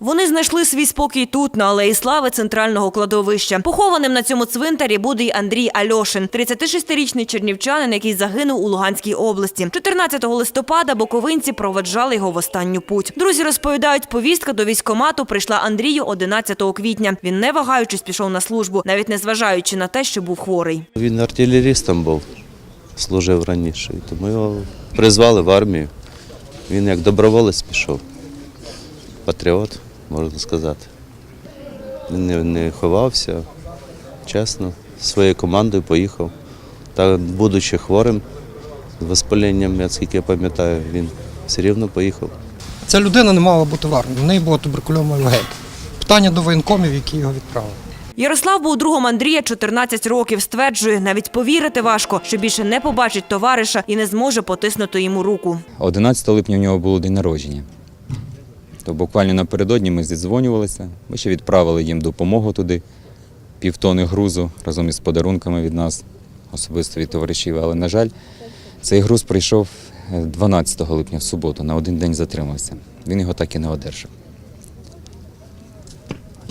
Вони знайшли свій спокій тут, на алеї слави центрального кладовища. Похованим на цьому цвинтарі буде й Андрій Альошин, 36-річний чернівчанин, який загинув у Луганській області. 14 листопада боковинці проведжали його в останню путь. Друзі розповідають, повістка до військкомату прийшла Андрію 11 квітня. Він не вагаючись пішов на службу, навіть не зважаючи на те, що був хворий. Він артилерістом був, служив раніше. Тому його призвали в армію. Він як доброволець пішов. Патріот, можна сказати. Він не, не ховався, чесно, зі своєю командою поїхав. Та, будучи хворим, з воспаленням, я я пам'ятаю, він все рівно поїхав. Ця людина не мала бути в армії. В неї була туберкульозна легень. Питання до воєнкомів, які його відправили. Ярослав був другом Андрія 14 років. Стверджує, навіть повірити важко, що більше не побачить товариша і не зможе потиснути йому руку. 11 липня у нього було день народження. То буквально напередодні ми зідзвонювалися. Ми ще відправили їм допомогу туди, півтони грузу разом із подарунками від нас, особисто від товаришів. Але, на жаль, цей груз прийшов е, 12 липня в суботу, на один день затримався. Він його так і не одержав.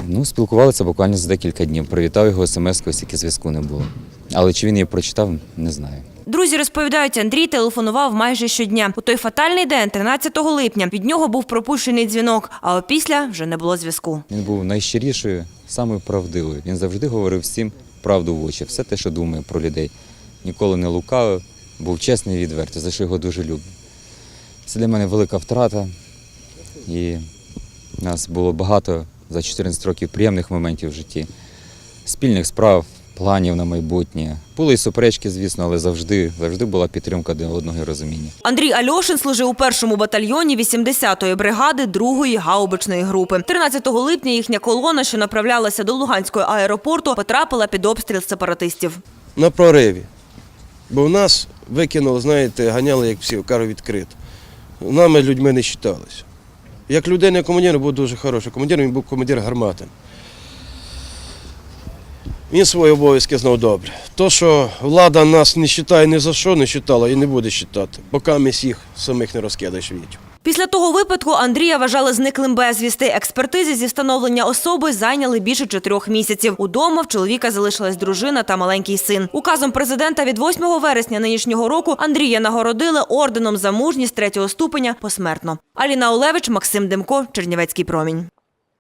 Ну, спілкувалися буквально за декілька днів. Привітав його смс-кою, оскільки зв'язку не було. Але чи він її прочитав, не знаю. Друзі розповідають, Андрій телефонував майже щодня. У той фатальний день, 13 липня, від нього був пропущений дзвінок, а опісля вже не було зв'язку. Він був найщирішою, самою правдивою. Він завжди говорив всім правду в очі, все те, що думає про людей. Ніколи не лукавив, був чесний і відвертий, за що його дуже люблю. Це для мене велика втрата. І нас було багато за 14 років приємних моментів в житті, спільних справ, планів на майбутнє. Були і суперечки, звісно, але завжди, завжди була підтримка один одного і розуміння. Андрій Альошин служив у першому батальйоні 80-ї бригади 2-ї гаубичної групи. 13 липня їхня колона, що направлялася до Луганського аеропорту, потрапила під обстріл сепаратистів. на прориві. Бо в нас викинули, знаєте, ганяли, як всі, кару відкрито. Нами людьми не вважалися. Як людина командир був дуже хороший. Командир він був командир гармати. Він свої обов'язки знав добре. То, що влада нас не вважає ні за що, не вважала і не буде вважати, поки ми всіх самих не розкидаєш вітю. Після того випадку Андрія вважали зниклим безвісти. Експертизи зі встановлення особи зайняли більше чотирьох місяців. Удома в чоловіка залишилась дружина та маленький син. Указом президента від 8 вересня нинішнього року Андрія нагородили орденом за мужність третього ступеня посмертно. Аліна Олевич, Максим Демко, Чернівецький промінь.